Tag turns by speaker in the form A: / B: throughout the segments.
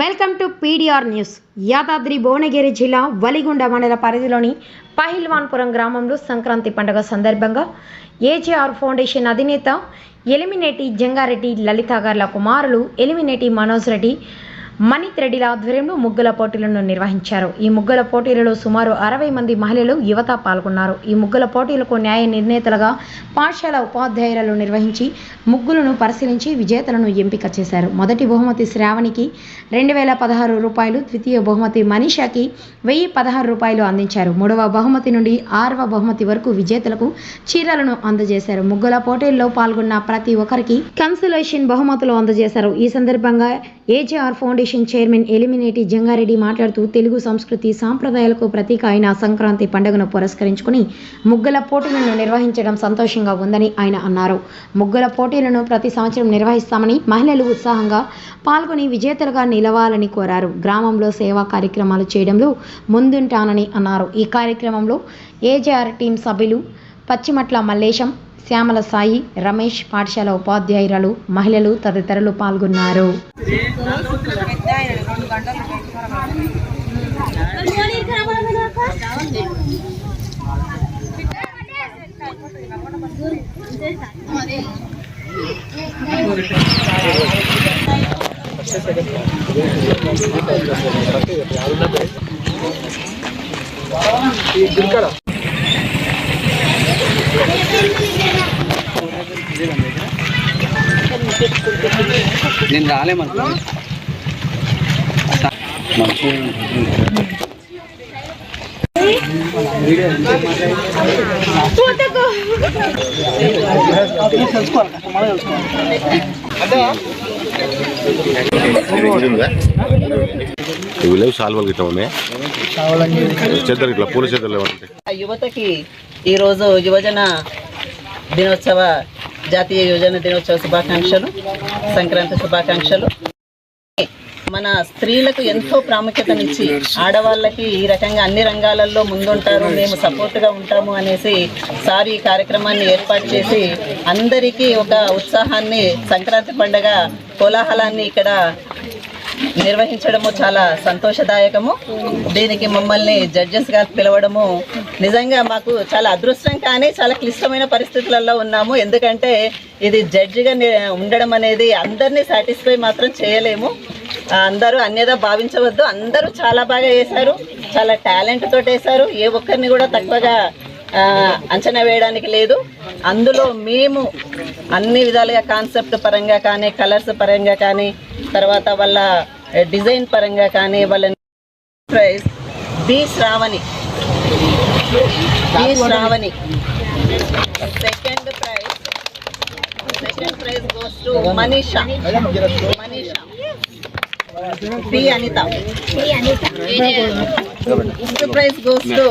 A: Welcome to PDR news. Yadadri Bhuvanagiri జిల్లా వలిగొండ మండల పరిధిలోని పహిల్వాన్పురం గ్రామంలో సంక్రాంతి పండుగ సందర్భంగా ఏజేఆర్ ఫౌండేషన్ అధినేత ఎలిమినేటి జంగారెడ్డి లలిత గార్ల కుమారులు ఎలిమినేటి మనోజ్ రెడ్డి మణిత్ ఆధ్వర్యంలో ముగ్గుల పోటీలను నిర్వహించారు. ఈ ముగ్గుల పోటీలలో సుమారు అరవై మంది మహిళలు యువత పాల్గొన్నారు. ఈ ముగ్గుల పోటీలకు న్యాయ నిర్ణేతలుగా పాఠశాల ఉపాధ్యాయులు నిర్వహించి ముగ్గులను పరిశీలించి విజేతలను ఎంపిక చేశారు. మొదటి బహుమతి శ్రావణికి రెండు వేల పదహారు రూపాయలు ద్వితీయ బహుమతి మనీషాకి వెయ్యి పదహారు రూపాయలు అందించారు. మూడవ బహుమతి నుండి ఆరవ బహుమతి వరకు విజేతలకు చీరలను అందజేశారు. ముగ్గుల పోటీల్లో పాల్గొన్న ప్రతి ఒక్కరికి కన్సలేషన్ బహుమతులు అందజేశారు. ఈ సందర్భంగా AJR foundation chairman Elimineti Jangareddy మాట్లాడుతూ తెలుగు సంస్కృతి సాంప్రదాయాలకు ప్రతీక అయిన సంక్రాంతి పండుగను పురస్కరించుకుని ముగ్గుల పోటీలను నిర్వహించడం సంతోషంగా ఉందని ఆయన అన్నారు. ముగ్గుల పోటీలను ప్రతి సంవత్సరం నిర్వహిస్తామని మహిళలు ఉత్సాహంగా పాల్గొని విజేతలుగా నిలవాలని కోరారు. గ్రామంలో సేవా కార్యక్రమాలు చేయడంలో ముందుంటానని అన్నారు. ఈ కార్యక్రమంలో ఏజేఆర్ టీం సభ్యులు పచ్చిమట్ల మల్లేశం శ్యామల సాయి రమేష్ పాఠశాల ఉపాధ్యాయురాలు మహిళలు తదితరులు పాల్గొన్నారు.
B: నేను రాలేమనుకో మంచి
C: ఇవి లేవు సాల్వలు గిట్ల ఉన్నాయి చెద్దరు ఇట్లా పూల చెద్దరు లేవంటే
D: ఆ యువతకి ఈరోజు యువజన దినోత్సవ జాతీయ యువజన దినోత్సవ శుభాకాంక్షలు సంక్రాంతి శుభాకాంక్షలు. మన స్త్రీలకు ఎంతో ప్రాముఖ్యతనిచ్చి ఆడవాళ్ళకి ఈ రకంగా అన్ని రంగాలలో ముందుంటారు మేము సపోర్ట్గా ఉంటాము అనేసి సార్ ఈ కార్యక్రమాన్ని ఏర్పాటు చేసి అందరికీ ఒక ఉత్సాహాన్ని సంక్రాంతి పండగ కోలాహలాన్ని ఇక్కడ నిర్వహించడము చాలా సంతోషదాయకము. దీనికి మమ్మల్ని జడ్జెస్గా పిలవడము నిజంగా మాకు చాలా అదృష్టం కానీ చాలా క్లిష్టమైన పరిస్థితులలో ఉన్నాము. ఎందుకంటే ఇది జడ్జిగా ఉండడం అనేది అందరినీ సాటిస్ఫై మాత్రం చేయలేము. అందరూ అన్యదా భావించవద్దు. అందరూ చాలా బాగా వేశారు. చాలా టాలెంట్ తోటి వేశారు. ఏ ఒక్కరిని కూడా తక్కువగా అంచనా వేయడానికి లేదు. అందులో మేము అన్ని విధాలుగా కాన్సెప్ట్ పరంగా కానీ కలర్స్ పరంగా కానీ తర్వాత వాళ్ళ డిజైన్ పరంగా కానీ వాళ్ళ prize. B Sravani. B Sravani. Second prize. Second prize goes to Manisha. Manisha. P Anitha. Fifth prize goes to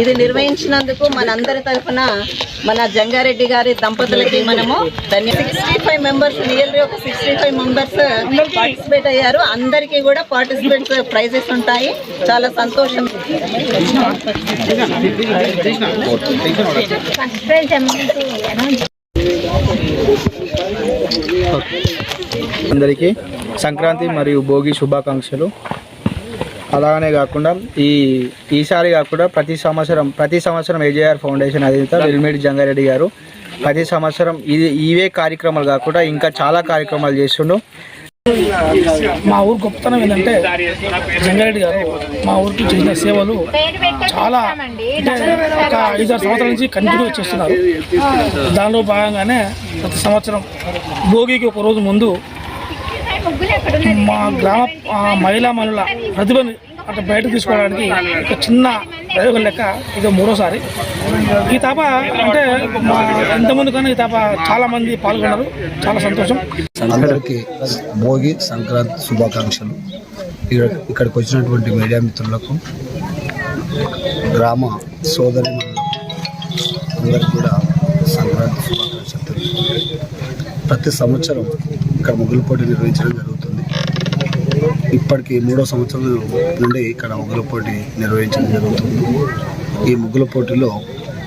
D: ఇది నిర్వహించినందుకు మనందరి తరఫున మన జంగారెడ్డి గారి దంపతులకి మనము ధన్య సిక్స్టీ ఫైవ్ మెంబర్స్ నియర్లీ ఒక సిక్స్టీ ఫైవ్ మెంబర్స్ పార్టిసిపేట్ అయ్యారు. అందరికీ కూడా పార్టిసిపేట్స్ ప్రైజెస్ ఉంటాయి. చాలా సంతోషం.
E: అందరికీ సంక్రాంతి మరియు భోగి శుభాకాంక్షలు. అలాగనే కాకుండా ఈ ఈసారి కాకుండా ప్రతి సంవత్సరం ప్రతి సంవత్సరం ఏజేఆర్ ఫౌండేషన్ అధినేత వెల్మిడి జంగారెడ్డి గారు ప్రతి సంవత్సరం ఇది ఇవే కార్యక్రమాలు కాకుండా ఇంకా చాలా కార్యక్రమాలు చేస్తుండు.
F: మా ఊరు గొప్పతనం ఏంటంటే జంగారెడ్డి గారు మా ఊరికి చేసిన సేవలు చాలా అంటే ఒక ఐదారు సంవత్సరాల నుంచి కంటిన్యూ చేస్తున్నారు. దానిలో భాగంగానే ప్రతి సంవత్సరం భోగికి ఒక రోజు ముందు మా గ్రామ మహిళా మనుల ప్రతిభని అంటే బయటకు తీసుకోవడానికి ఒక చిన్న ప్రయోగం లెక్క ఇది మూడోసారి. ఈ తాప అంటే మా ఎంతమంది కన్నా ఈ తాప చాలా మంది పాల్గొన్నారు. చాలా సంతోషం.
G: అందరికీ భోగి సంక్రాంతి శుభాకాంక్షలు. ఇక్కడ ఇక్కడికి వచ్చినటువంటి మీడియా మిత్రులకు గ్రామ సోదరి అందరికి కూడా సంక్రాంతి శుభాకాంక్షలు ప్రతి సంవత్సరం ఇక్కడ ముగ్గుల పోటీ నిర్వహించడం జరుగుతుంది. ఇప్పటికి మూడో సంవత్సరం నుండి ఇక్కడ ముగ్గుల పోటీ నిర్వహించడం జరుగుతుంది. ఈ ముగ్గుల పోటీలో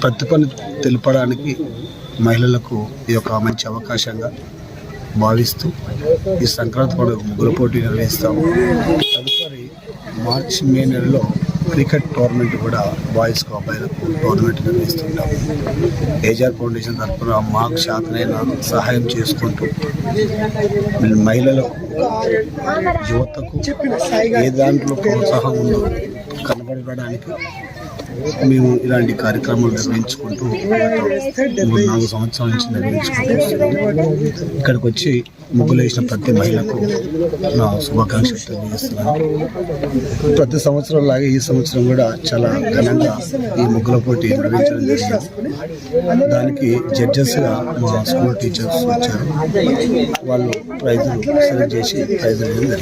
G: ప్రతిభను తెలపడానికి మహిళలకు ఇది ఒక మంచి అవకాశంగా భావిస్తూ ఈ సంక్రాంతి పండుగ ముగ్గుల పోటీ నిర్వహిస్తాము. తదుపరి మార్చి మే నెలలో క్రికెట్ టోర్నమెంట్ కూడా బాయ్స్ అబ్బాయిలకు టోర్నమెంట్ నిర్వహిస్తుంటాం. ఏజార్ ఫౌండేషన్ తరఫున మాకు శాతనైన సహాయం చేసుకుంటూ మహిళలకు యువతకు ఏ దాంట్లో ప్రోత్సాహం ఉందో కనబడడానికి మేము ఇలాంటి కార్యక్రమాలు నిర్వహించుకుంటూ మూడు నాలుగు సంవత్సరాల నుంచి నిర్వహించుకుంటూ ఇక్కడికి వచ్చి ముగ్గులు వేసిన ప్రతి మహిళకు నా శుభాకాంక్షలు తెలియజేస్తున్నాను. ప్రతి సంవత్సరం లాగే ఈ సంవత్సరం కూడా చాలా ఘనంగా ఈ ముగ్గుల పోటీ నిర్వహించడం జరిగింది. దానికి జడ్జెస్గా మా స్కూల్ టీచర్స్ వచ్చారు. వాళ్ళు ప్రైజులు సెలెక్ట్ చేసి ప్రైజులు జరిగింది.